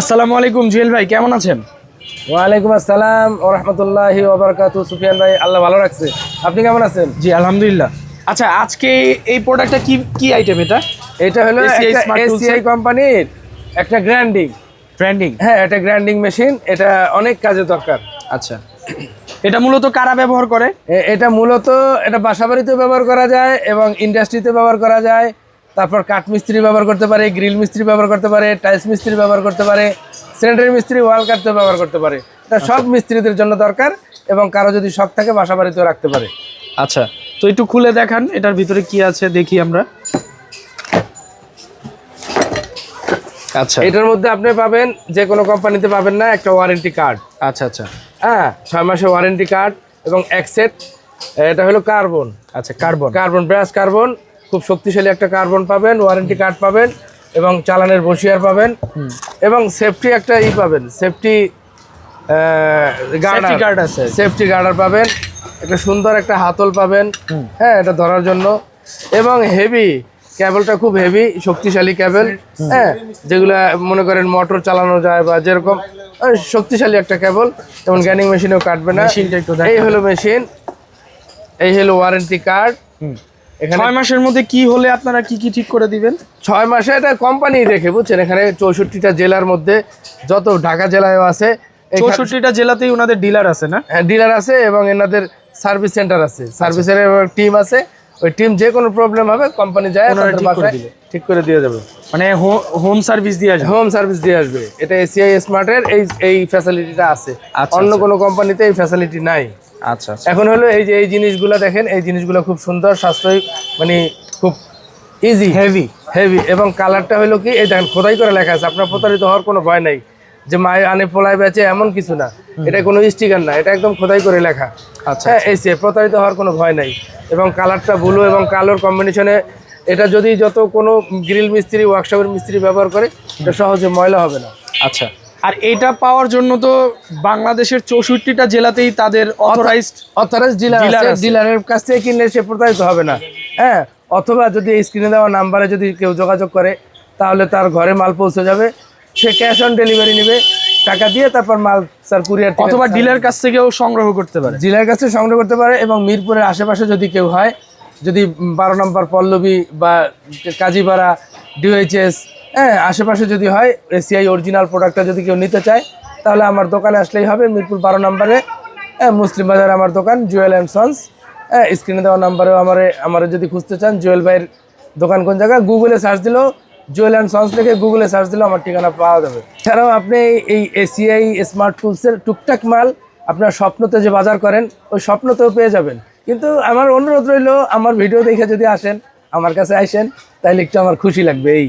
আসসালামু আলাইকুম জুয়েল ভাই কেমন আছেন? ওয়ালাইকুম আসসালাম ও রহমতুল্লাহি ওবরাকাতু সুফিয়ান ভাই আল্লাহ ভালো রাখছে। আপনি কেমন আছেন? জি আলহামদুলিল্লাহ। আচ্ছা আজকে এই প্রোডাক্টটা কি কি আইটেম এটা? এটা হলো এসিআই কোম্পানির একটা গ্র্যান্ডিং ব্র্যান্ডিং হ্যাঁ এটা গ্র্যান্ডিং মেশিন এটা অনেক কাজে দরকার। আচ্ছা। এটা মূলত কারা ব্যবহার করে? এটা মূলত এটা বাসাবাড়িতেও ব্যবহার করা যায় এবং ইন্ডাস্ট্রিতে ব্যবহার করা যায়। তারপর কাঠ মিস্ত্রি ব্যবহার করতে পারে গ্রিল মিস্ত্রি ব্যবহার করতে পারে টাইলস মিস্ত্রি ব্যবহার করতে পারে স্যানিটারি মিস্ত্রি ওয়াল কাটতেও ব্যবহার করতে পারে। এটা সব মিস্ত্রিদের জন্য দরকার এবং কারও যদি শখ থাকে বাসাবাড়িতেও রাখতে পারে। আচ্ছা তো একটু খুলে দেখান এটার ভিতরে কি আছে দেখি আমরা। আচ্ছা। এটার মধ্যে আপনি পাবেন যে কোনো কোম্পানিতে পাবেন না একটা ওয়ারেন্টি কার্ড আচ্ছা আচ্ছা। হ্যাঁ ছয় মাসের ওয়ারেন্টি কার্ড এবং এক সেট এটা হলো কার্বন আচ্ছা কার্বন কার্বন ব্রাশ কার্বন খুব শক্তিশালী একটা কার্বন পাবেন ওয়ারেন্টি কার্ড পাবেন এবং চালানের বসিয়ার পাবেন এবং সেফটি একটা ই পাবেন সেফটি Safety guard আছে। সেফটি গার্ডার পাবেন একটা সুন্দর একটা হাতল পাবেন হ্যাঁ এটা ধরার জন্য এবং হেভি ক্যাবেলটা খুব হেভি শক্তিশালী ক্যাবেল হ্যাঁ যেগুলা মনে করেন মোটর চালানো যায় বা যেরকম শক্তিশালী একটা কেবল যেমন গ্যানিং মেশিনেও কাটবে না। এই হলো মেশিন এই হলো ওয়ারেন্টি কার্ড ছয় মাসের মধ্যে কি হলে আপনারা কি কি ঠিক করে দিবেন? ছয় মাসে এটা কোম্পানি দেখে বুঝছেন? এখানে চৌষট্টিটা জেলার মধ্যে যত ঢাকা জেলায়ও আছে চৌষট্টিটা জেলাতেই ওনাদের ডিলার আছে না? ডিলার আছে এবং এনাদের সার্ভিস সেন্টার আছে। সার্ভিসের টিম আছে। ওই টিম যে কোনো প্রবলেম হবে কোম্পানি যায় ঠিক করে দিয়ে যাবে। মানে হোম সার্ভিস দিয়ে আসবে? হোম সার্ভিস দিয়ে আসবে। এটা এসিআই স্মার্টের এই এই ফ্যাসিলিটিটা আছে। আচ্ছা, অন্য কোনো কোম্পানিতে এই ফ্যাসিলিটি নাই। আচ্ছা আচ্ছা। এখন হলো এই যে এই জিনিসগুলো দেখেন এই জিনিসগুলো খুব সুন্দর সাশ্রয়ী মানে খুব ইজি হেভি হেভি এবং কালারটা হলো কি এই দেখেন খোদাই করে লেখা আছে আপনার প্রতারিত হওয়ার কোনো ভয় নাই। যে মায়ের আনে পোলায় বেচে এমন কিছু না। এটা কোনো স্টিকার না এটা একদম খোদাই করে লেখা। আচ্ছা হ্যাঁ এই সে প্রতারিত হওয়ার কোনো ভয় নাই। এবং কালারটা ব্লু এবং কালোর কম্বিনেশনে এটা যদি যত কোনো গ্রিল মিস্ত্রি ওয়ার্কশপের মিস্ত্রি ব্যবহার করে এটা সহজে ময়লা হবে না। আচ্ছা। আর এটা পাওয়ার জন্য তো বাংলাদেশের চৌষট্টিটা জেলাতেই তাদের অথরাইজড অথরাইজ ডিলার। ডিলারের কাছ থেকে কিনলে সে প্রতারিত হবে না। হ্যাঁ অথবা যদি এই স্ক্রিনে দেওয়া নাম্বারে যদি কেউ যোগাযোগ করে তাহলে তার ঘরে মাল পৌঁছে যাবে। সে ক্যাশ অন ডেলিভারি নেবে। টাকা দিয়ে তারপর মাল স্যার কুরিয়ার অথবা ডিলার কাছ থেকেও সংগ্রহ করতে পারে। জেলার কাছে সংগ্রহ করতে পারে এবং মিরপুরের আশেপাশে যদি কেউ হয় যদি বারো নম্বর পল্লবী বা কাজীপাড়া ডিওএইচএস হ্যাঁ আশেপাশে যদি হয় এসিআই অরিজিনাল প্রোডাক্টটা যদি কেউ নিতে চায়, তাহলে আমার দোকানে আসলেই হবে, মিরপুর বারো নম্বরে। হ্যাঁ মুসলিম বাজার আমার দোকান, জুয়েল অ্যান্ড সন্স। হ্যাঁ স্ক্রিনে দেওয়া নাম্বারেও আমার আমার যদি খুঁজতে চান, জুয়েল ভাইয়ের দোকান কোন জায়গায় গুগলে সার্চ দিলেও, জুয়েল অ্যান্ড সন্স লিখে গুগলে সার্চ দিলেও আমার ঠিকানা পাওয়া যাবে। এছাড়াও আপনি এই এসিআই স্মার্ট টুলসের টুকটাক মাল আপনার স্বপ্নতে যে বাজার করেন, ওই স্বপ্নতেও পেয়ে যাবেন। কিন্তু আমার অনুরোধ রইল, আমার ভিডিও দেখে যদি আসেন, আমার কাছে আসেন, তাহলে একটু আমার খুশি লাগবে, এই।